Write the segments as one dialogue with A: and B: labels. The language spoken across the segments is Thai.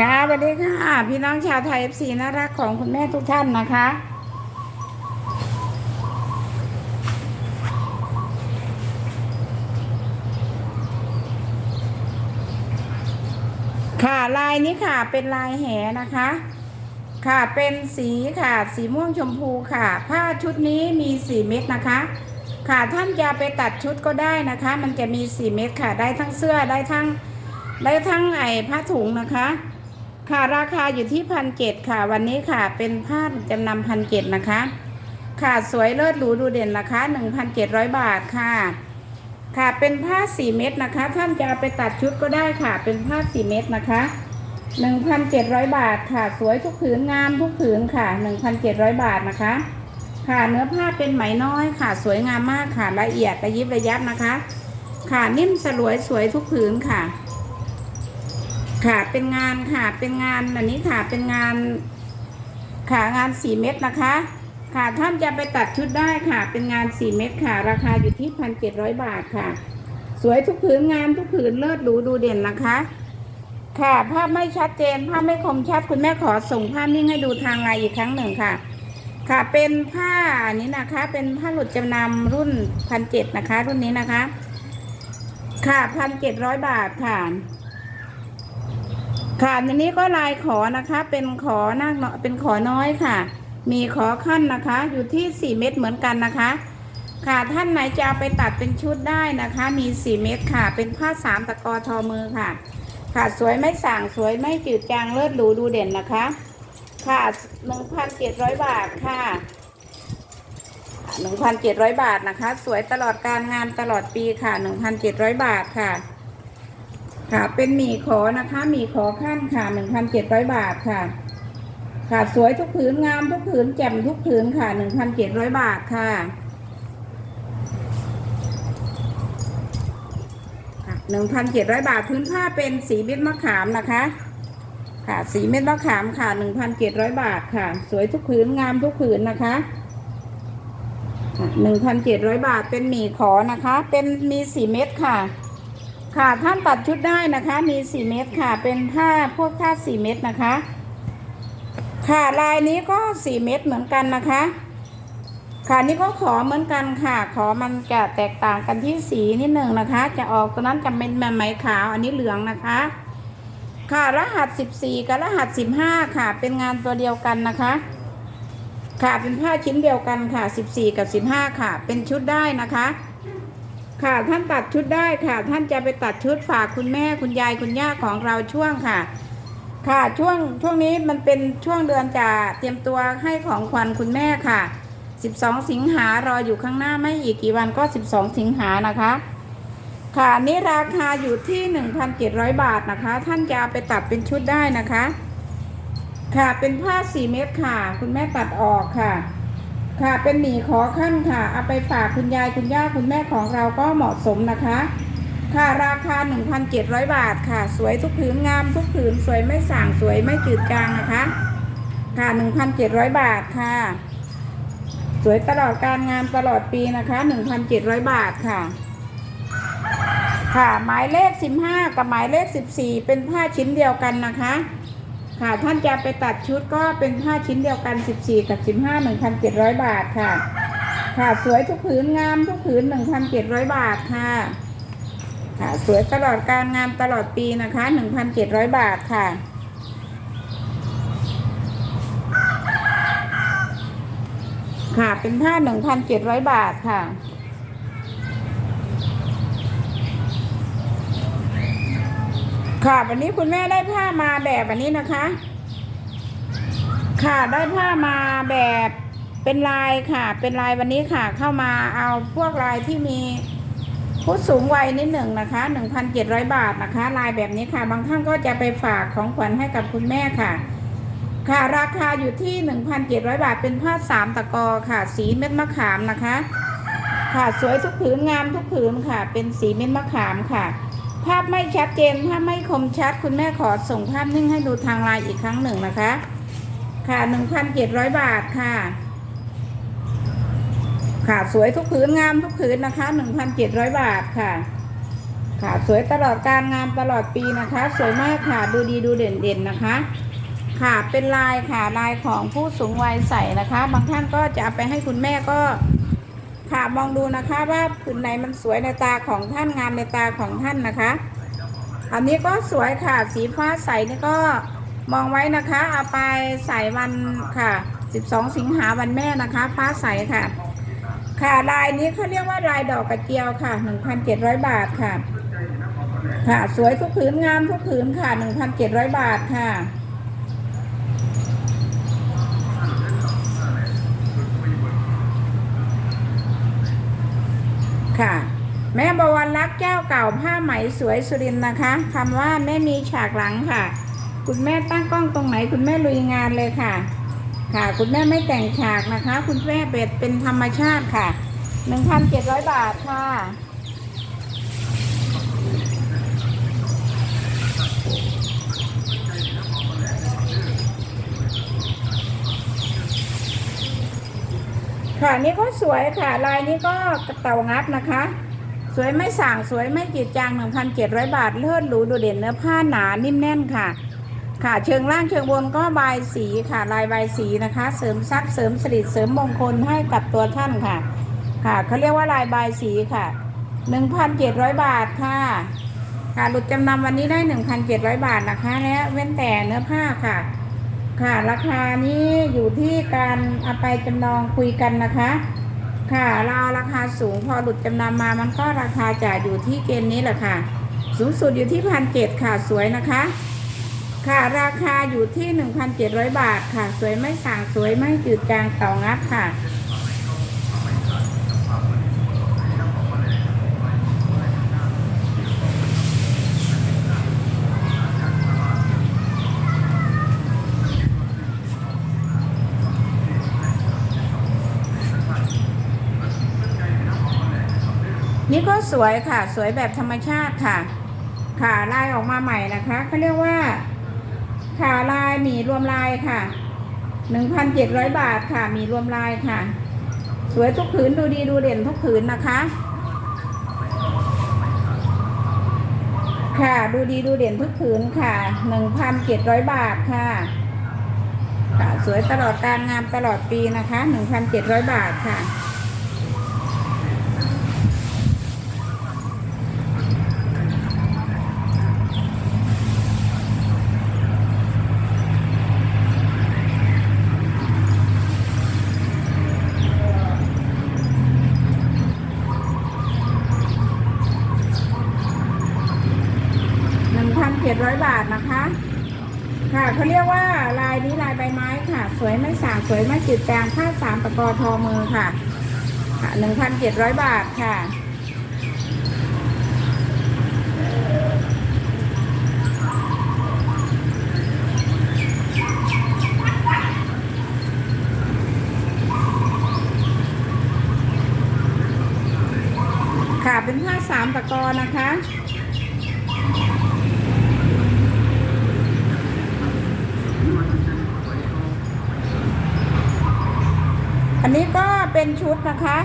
A: ค่ะสวัสดีค่ะ พี่น้องชาวไทยเอฟซีน่ารักของคุณแม่ทุกท่านนะคะ ค่ะลายนี้ค่ะเป็นลายแหนะคะ ค่ะเป็นสีค่ะ สีม่วงชมพูค่ะ ผ้าชุดนี้มีสี่เม็ดนะคะ ค่ะท่านจะไปตัดชุดก็ได้นะคะ มันจะมีสี่เม็ดค่ะ ได้ทั้งเสื้อได้ทั้งได้ทั้งไอ้ผ้าถุงนะคะ ค่ะราคาอยู่ที่พันเจ็ดค่ะ วันนี้ค่ะเป็นผ้าจำนำพันเจ็ดนะคะ ค่ะสวยเลิศหรูดูเด่นนะคะหนึ่งพันเจ็ดร้อยบาทค่ะ ค่ะเป็นผ้าสี่เม็ดนะคะ ท่านจะเอาไปตัดชุดก็ได้ค่ะ เป็นผ้าสี่เม็ดนะคะหนึ่งพันเจ็ดร้อยบาทค่ะ สวยทุกผืนงามทุกผืนค่ะหนึ่งพันเจ็ดร้อยบาทนะคะ ค่ะเนื้อผ้าเป็นไหมน้อยค่ะ สวยงามมากค่ะละเอียดระยิบระยับนะคะ ค่ะนิ่มสลวยสวยทุกผืนค่ะ ค่ะเป็นงานค่ะเป็นงานอันนี้ค่ะเป็นงานค่ะงานสี่เม็ดนะคะ ค่ะท่านจะไปตัดชุดได้ค่ะ เป็นงานสี่เม็ดค่ะ ราคาอยู่ที่พันเจ็ดร้อยบาทค่ะ สวยทุกผืนงามทุกผืนเลิศหรูดูเด่นนะคะ ค่ะภาพไม่ชัดเจนภาพไม่คมชัดคุณแม่ขอส่งภาพนิ่งให้ดูทางไลน์อีกครั้งหนึ่งค่ะ ค่ะเป็นผ้าอันนี้นะคะ เป็นผ้าหลุดจำนำรุ่นพันเจ็ดนะคะ รุ่นนี้นะคะ ค่ะพันเจ็ดร้อยบาทค่ะ ค่ะอันนี้ก็ลายขอนะคะ เป็นขอนาคเนาะเป็นขอน้อยค่ะ มีขอขั้นนะคะ อยู่ที่ 4 เม็ดเหมือนกันนะคะ ค่ะท่านไหนจะเอาไปตัดเป็นชุดได้นะคะ มี 4 เม็ดค่ะ เป็นผ้าสามตะกอทอมือค่ะ ค่ะสวยไม่ส่างสวยไม่จืดจางเลิศหรูดูเด่นนะคะ ค่ะ1,700 บาทค่ะ1,700 บาทนะคะ สวยตลอดการงานตลอดปีค่ะ 1,700 บาทค่ะ ค่ะ เป็นหมี่ขอนะคะหมี่ขอขั้นค่ะ1,700บาทค่ะ ค่ะสวยทุกผืนงามทุกผืนแจ่มทุกผืนค่ะ1,700บาทค่ะค่ะ1,700บาทพื้นผ้าเป็นสีเม็ดมะขามนะคะ ค่ะ สีเม็ดมะขามค่ะ1,700บาทค่ะ สวยทุกผืนงามทุกผืนนะคะค่ะ1,700บาทเป็นหมี่ขอนะคะ เป็นมีสีเม็ดค่ะ ค่ะท่านตัดชุดได้นะคะมี 4 เม็ดค่ะ เป็นผ้าพวกผ้า4เม็ดนะคะ ค่ะลายนี้ก็ 4 เม็ดเหมือนกันนะคะ ค่ะนี่ก็ขอเหมือนกันค่ะ ขอมันจะแตกต่างกันที่สีนิดหนึ่งนะคะ จะออกตัวนั้นจะเป็นไหมขาวอันนี้เหลืองนะคะ ค่ะรหัส 14 กับรหัส 15 ค่ะ เป็นงานตัวเดียวกันนะคะ ค่ะเป็นผ้าชิ้นเดียวกันค่ะ 14 กับ 15 ค่ะ เป็นชุดได้นะคะ ค่ะท่านตัดชุดได้ค่ะ ท่านจะไปตัดชุดฝากคุณแม่คุณยายคุณย่าของเราช่วงค่ะ ค่ะช่วงช่วงนี้มันเป็นช่วงเดือนจะเตรียมตัวให้ของขวัญคุณแม่ค่ะ 12 สิงหารออยู่ข้างหน้าไม่อีกกี่วันก็ 12 สิงหานะคะ ค่ะนี่ราคาอยู่ที่ 1,700 บาทนะคะ ท่านจะไปตัดเป็นชุดได้นะคะ ค่ะเป็นผ้า 4 เม็ดค่ะ คุณแม่ตัดออกค่ะ ค่ะเป็นหมี่ขอขั้นค่ะเอาไปฝากคุณยายคุณย่าคุณแม่ของเราก็เหมาะสมนะคะ ค่ะราคา 1,700 บาทค่ะ สวยทุกผืนงามทุกผืนสวยไม่ส่างสวยไม่จืดจางนะคะ ค่ะ 1,700 บาทค่ะ สวยตลอดการงานตลอดปีนะคะ 1,700 บาทค่ะ ค่ะหมายเลข 15 กับหมายเลข 14 เป็นผ้าชิ้นเดียวกันนะคะ ค่ะท่านจะไปตัดชุดก็เป็นผ้าชิ้นเดียวกัน 14 กับ 15 1,700 บาทค่ะ ค่ะสวยทุกผืนงามทุกผืน 1,700 บาทค่ะ ค่ะสวยตลอดการงานตลอดปีนะคะ 1,700 บาทค่ะค่ะเป็นผ้า1,700 บาทค่ะ ค่ะวันนี้คุณแม่ได้ผ้ามาแบบอันนี้นะคะ ค่ะได้ผ้ามาแบบเป็นลายค่ะ เป็นลายวันนี้ค่ะ เข้ามาเอาพวกลายที่มีผู้สูงวัยนิดหนึ่งนะคะ1,700บาทนะคะ ลายแบบนี้ค่ะ บางท่านก็จะไปฝากของขวัญให้กับคุณแม่ค่ะ ค่ะราคาอยู่ที่1,700บาทเป็นผ้าสามตะกอค่ะ สีเม็ดมะขามนะคะ ค่ะสวยทุกผืนงามทุกผืนค่ะ เป็นสีเม็ดมะขามค่ะ ภาพไม่ชัดเจนภาพไม่คมชัด คุณแม่ขอส่งภาพนิ่งให้ดูทางไลน์อีกครั้งหนึ่งนะคะ ค่ะ1,700บาทค่ะ ค่ะสวยทุกผืนงามทุกผืนนะคะ1,700บาทค่ะ ค่ะสวยตลอดการงานตลอดปีนะคะ สวยมากค่ะดูดีดูเด่นเด่นนะคะ ค่ะเป็นลายค่ะลายของผู้สูงวัยใส่นะคะ บางท่านก็จะเอาไปให้คุณแม่ก็ ค่ะมองดูนะคะว่าผืนไหนมันสวยในตาของท่านงามในตาของท่านนะคะ อันนี้ก็สวยค่ะสีฟ้าใสนี่ก็มองไว้นะคะเอาไปใส่วันค่ะ 12 สิงหาวันแม่นะคะ ฟ้าใสค่ะ ค่ะลายนี้เขาเรียกว่าลายดอกกระเจียวค่ะ 1,700 บาทค่ะ ค่ะ สวยทุกผืนงามทุกผืนค่ะ 1,700 บาทค่ะ ค่ะ แม่บวรรักเจ้าเก่าผ้าไหมสวยสุรินนะคะคำว่าแม่มีฉากหลังค่ะ คุณแม่ตั้งกล้องตรงไหน คุณแม่ลุยงานเลยค่ะ ค่ะ คุณแม่ไม่แต่งฉากนะคะ คุณแม่เป็ดเป็นธรรมชาติค่ะ 1,700 บาทค่ะ ค่ะนี่ก็สวยค่ะ ลายนี้ก็กเต่างับนะคะ สวยไม่ส่างสวยไม่จีดจาง1,700 บาท เลิศหรูโดดเด่นเนื้อผ้าหนานิ่มแน่นค่ะ ค่ะเชิงล่างเชิงบนก็บายสีค่ะลายบายสีนะคะ เสริมทรัพย์เสริมสิริเสริมมงคลให้กับตัวท่านค่ะ ค่ะเขาเรียกว่าลายบายสีค่ะ 1,700 บาทค่ะค่ะหลุดจำนำวันนี้ได้ 1,700 บาทนะคะและเว้นแต่เนื้อผ้าค่ะ ค่ะ ราคานี้อยู่ที่การเอาไปจำนองคุยกันนะคะ ค่ะเราเอราคาสูงพอหลุดจำนำมามันก็ราคาจะอยู่ที่เกณฑ์นี้แหละค่ะ สูงสุดอยู่ที่พันเจ็ดค่ะสวยนะคะ ค่ะราคาอยู่ที่หน1,700 บาทค่ะ สวยไม่ส่างสวยไม่จืดจางเต่างับค่ะ นี่ก็สวยค่ะ สวยแบบธรรมชาติค่ะค่ะลายออกมาใหม่นะคะเขาเรียกว่า ขาลายหมีรวมลายค่ะหนึ่งพันเจ็ดร้อยบาทค่ะหมีรวมลายค่ะ สวยทุกผืนดูดีดูเด่นทุกผืนนะคะ ค่ะดูดีดูเด่นทุกผืนค่ะหนึ่งพันเจ็ดร้อยบาทค่ะ ค่ะ สวยตลอดการงามตลอดปีนะคะหนึ่งพันเจ็ดร้อยบาทค่ะ ค่ะเขาเรียกว่าลายนี้ลายใบไม้ค่ะ สวยไม่สางสวยไม่จืดจางผ้าสามตะกอทอมือค่ะค่ะหนึ่งพันเจ็ดร้อยบาทค่ะค่ะเป็นผ้าสามตะกอนะคะ นี้ก็เป็นชุดนะคะ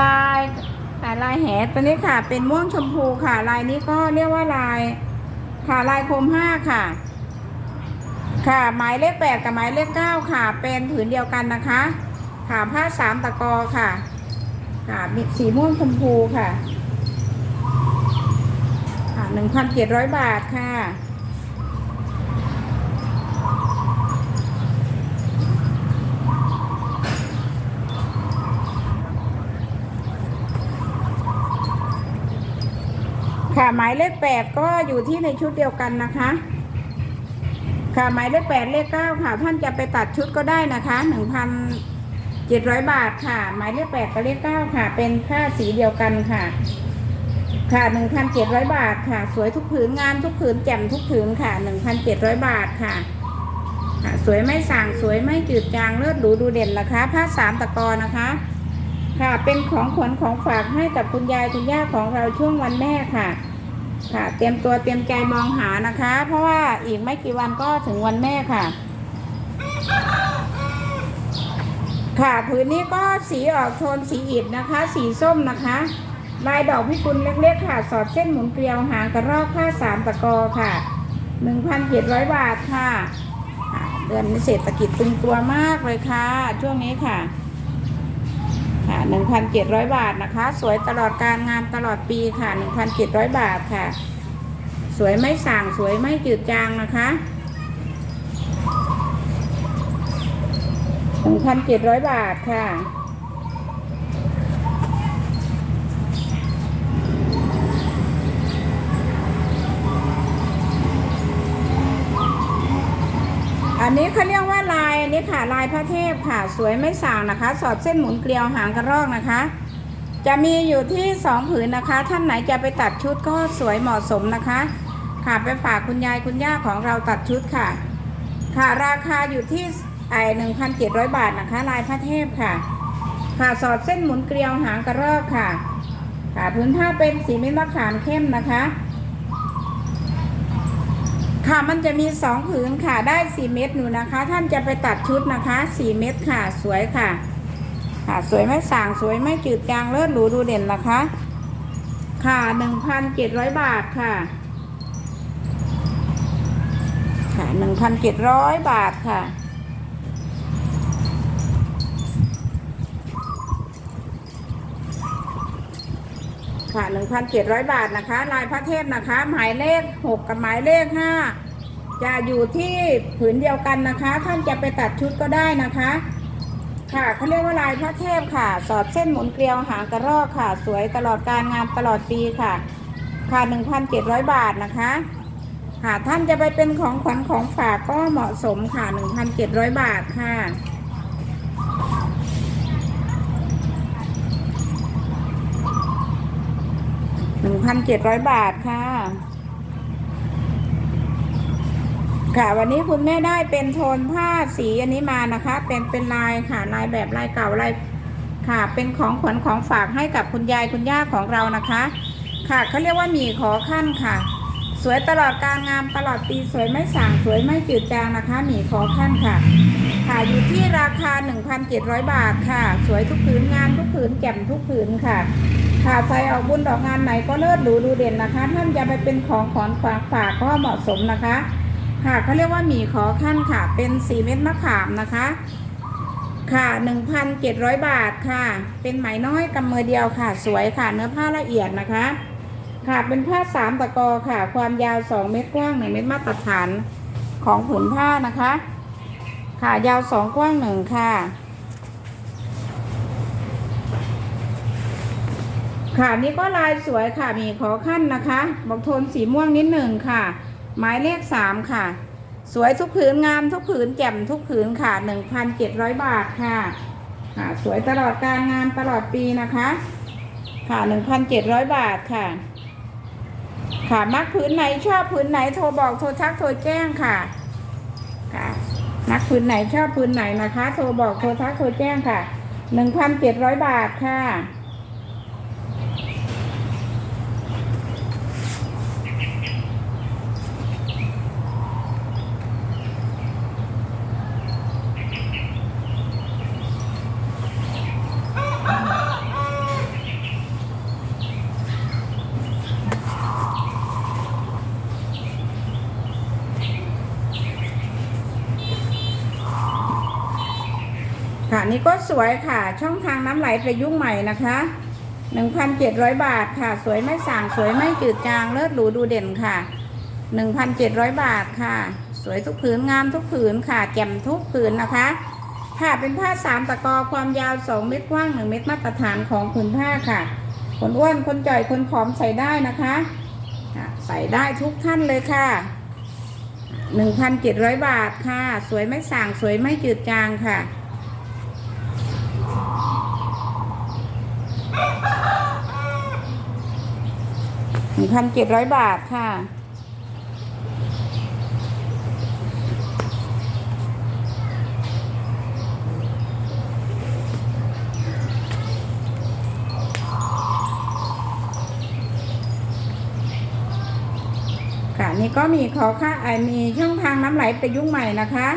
A: ลายอ่ลายแหตัวนี้ค่ะ เป็นม่วงชมพูค่ะ ลายนี้ก็เรียกว่าลาย ค่ะลายโคมห้าค่ะ ค่ะหมายเลขแปดกับหมายเลขเก้าค่ะ เป็นผืนเดียวกันนะคะ ค่ะผ้าสามตะกอค่ะ ค่ะมีสีม่วงชมพูค่ะ ค่ะหนึ่งพันเจ็ดร้อยบาทค่ะ ค่ะหมายเลขแปดก็อยู่ที่ในชุดเดียวกันนะคะ ค่ะหมายเลขแปดเลขเก้าค่ะท่านจะไปตัดชุดก็ได้นะคะหนึ่งพันเจ็ดร้อยบาทค่ะ หมายเลขแปดกับเลขเก้าค่ะ เป็นผ้าสีเดียวกันค่ะ ค่ะหนึ่งพันเจ็ดร้อยบาทค่ะ สวยทุกผืนงานทุกผืนแจ่มทุกผืนค่ะหนึ่งพันเจ็ดร้อยบาทค่ะค่ะสวยไม่ส่างสวยไม่จืดจางเลิศหรูดูเด่นนะคะ ผ้าสามตะกอนะคะ ค่ะ เป็นของขวัญของฝากให้กับคุณยายคุณย่าของเราช่วงวันแม่ค่ะ ค่ะ เตรียมตัวเตรียมใจมองหานะคะ เพราะว่าอีกไม่กี่วันก็ถึงวันแม่ค่ะ ค่ะผืนนี้ก็สีออกโทนสีอิฐนะคะ สีส้มนะคะลายดอกพิกุลเล็กๆค่ะ สอดเส้นหมุนเกลียวหางกระรอกผ้าสามตะกอค่ะหนึ่งพันเจ็ดร้อยบาทค่ะอะเดือนนี้เศรษฐกิจตึงตัวมากเลยค่ะ ช่วงนี้ค่ะ ค่ะหนึ่งพันเจ็ดร้อยบาทนะคะ สวยตลอดการงานตลอดปีค่ะหนึ่งพันเจ็ดร้อยบาทค่ะ สวยไม่ส่างสวยไม่จืดจางนะคะหนึ่งพันเจ็ดร้อยบาทค่ะ อันนี้เขาเรียกว่าลายอันนี้ค่ะลายพระเทพค่ะ สวยไม่ส่างนะคะ สอดเส้นหมุนเกลียวหางกระรอกนะคะ จะมีอยู่ที่สองผืนนะคะ ท่านไหนจะไปตัดชุดก็สวยเหมาะสมนะคะ ค่ะไปฝากคุณยายคุณย่าของเราตัดชุดค่ะ ค่ะราคาอยู่ที่ไอหนึ่งพันเจ็ดร้อยบาทนะคะ ลายพระเทพค่ะ ค่ะสอดเส้นหมุนเกลียวหางกระรอกค่ะ ค่ะพื้นผ้าเป็นสีเม็ดมะขามเข้มนะคะ ค่ะมันจะมีสองผืนค่ะได้สี่เม็ดหนูนะคะ ท่านจะไปตัดชุดนะคะสี่เม็ดค่ะ สวยค่ะ ค่ะสวยไม่สางสวยไม่จืดจางเลิศหรูดูเด่นนะคะ ค่ะหนึ่งพันเจ็ดร้อยบาทค่ะ ค่ะหนึ่งพันเจ็ดร้อยบาทค่ะ ค่ะหนึ่งพันเจ็ดร้อยบาทนะคะ ลายพระเทพนะคะ หมายเลขหกกับหมายเลขห้าจะอยู่ที่ผืนเดียวกันนะคะ ท่านจะไปตัดชุดก็ได้นะคะ ค่ะเขาเรียกว่าลายพระเทพค่ะ สอดเส้นหมุนเกลียวหางกระรอกค่ะ สวยตลอดการงานตลอดปีค่ะ ค่ะหนึ่งพันเจ็ดร้อยบาทนะคะค่ะท่านจะไปเป็นของขวัญของฝากก็เหมาะสมค่ะหนึ่งพันเจ็ดร้อยบาทค่ะ หนึ่ง พันเจ็ดร้อยบาทค่ะ ค่ะ วันนี้คุณแม่ได้เป็นโทนผ้าสีอันนี้มานะคะ เป็นเป็นลายค่ะลายแบบลายเก่าลายค่ะ เป็นของขวัญของฝากให้กับคุณยายคุณย่าของเรานะคะ ค่ะเขาเรียกว่าหมีขอขั้นค่ะ สวยตลอดการงามตลอดปีสวยไม่ส่างสวยไม่จืดจางนะคะหมีขอขั้นค่ะ ค่ะอยู่ที่ราคา 1,700 บาทค่ะ สวยทุกผืนงานทุกผืนแจ่มทุกผืนค่ะ ค่ะใส่ออกบุญดอกงานไหนก็เลิศหรูดูเด่นนะคะ ท่านจะไปเป็นของขอนฝากฝากก็เหมาะสมนะคะ ค่ะเขาเรียกว่าหมี่ขอขั้นค่ะ เป็นสีเม็ดมะขามนะคะ ค่ะ1,700บาทค่ะ เป็นไหมน้อยกำมือเดียวค่ะ สวยค่ะ เนื้อผ้าละเอียดนะคะ ค่ะเป็นผ้าสามตะกอค่ะ ความยาว2เมตรกว้าง1เมตรมาตรฐานของผืนผ้านะคะ ค่ะยาว2กว้าง1ค่ะ ค่ะนี่ก็ลายสวยค่ะมีขอขั้นนะคะ บอกโทนสีม่วงนิดหนึ่งค่ะ หมายเลขสามค่ะ สวยทุกผืนงามทุกผืนแจ่มทุกผืนค่ะหนึ่งพันเจ็ดร้อยบาทค่ะค่ะ สวยตลอดการงานตลอดปีนะคะ ค่ะหนึ่งพันเจ็ดร้อยบาทค่ะ ค่ะมักผืนไหนชอบผืนไหนโทรบอกโทรทักโทรแจ้งค่ะ ค่ะมักผืนไหนชอบผืนไหนนะคะ โทรบอกโทรทักโทรแจ้งค่ะหนึ่งพันเจ็ดร้อยบาทค่ะ ค่ะ นี่ก็สวยค่ะ ช่องทางน้ำไหลประยุกต์ใหม่นะคะ1,700 บาทค่ะ สวยไม่ส่างสวยไม่จืดจางเลิศหรูดูเด่นค่ะ 1,700 บาทค่ะ สวยทุกผืนงามทุกผืนค่ะ แจ่มทุกผืนนะคะ ค่ะเป็นผ้าสามตะกอความยาว 2 เมตรกว้าง 1 เมตรมาตรฐานของผืนผ้าค่ะ คนอ้วนคนจ่อยคนผอมใส่ได้นะคะใส่ได้ทุกท่านเลยค่ะ 1,700 บาทค่ะ สวยไม่ส่างสวยไม่จืดจางค่ะ หนึ่งพันเจ็ดร้อยบาทค่ะ ค่ะนี่ก็มีขอค่าไอมีช่องทางน้ำไหลประยุกต์ใหม่นะคะ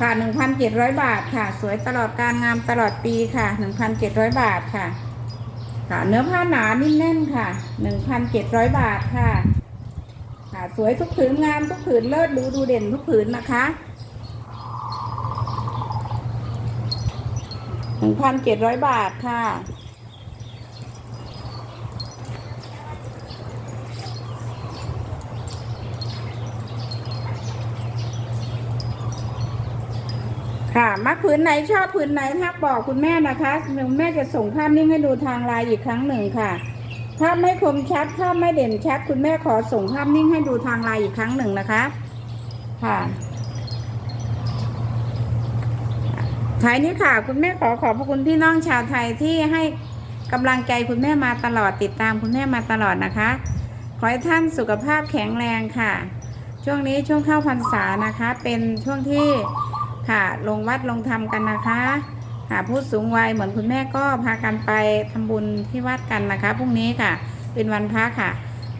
A: ค่ะ1,700บาทค่ะ สวยตลอดการงามตลอดปีค่ะ1,700บาทค่ะ ค่ะเนื้อผ้าหนานิ่มแน่นค่ะหนึ่งพันเจ็ดร้อยบาทค่ะ ค่ะ สวยทุกผืนงามทุกผืนเลิศหรูดูเด่นทุกผืนนะคะหนึ่งพันเจ็ดร้อยบาทค่ะ ค่ะมักผืนไหนชอบผืนไหนทักบอกคุณแม่นะคะคุณแม่จะส่งภาพนิ่งให้ดูทางไลน์อีกครั้งหนึ่งค่ะภาพไม่คมชัดภาพไม่เด่นชัด คุณแม่ขอส่งภาพนิ่งให้ดูทางไลน์อีกครั้งหนึ่งนะคะ ค่ะท้ายนี้ค่ะ คุณแม่ขอขอบพระคุณพี่น้องชาวไทยที่ให้กำลังใจคุณแม่มาตลอดติดตามคุณแม่มาตลอดนะคะ ขอให้ท่านสุขภาพแข็งแรงค่ะ ช่วงนี้ช่วงเข้าพรรษานะคะ เป็นช่วงที่ ค่ะ ลงวัดลงธรรมกันนะคะค่ะผู้สูงวัยเหมือนคุณแม่ก็พากันไปทำบุญที่วัดกันนะคะพรุ่งนี้ค่ะ เป็นวันพระค่ะ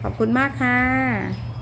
A: ขอบคุณมากค่ะ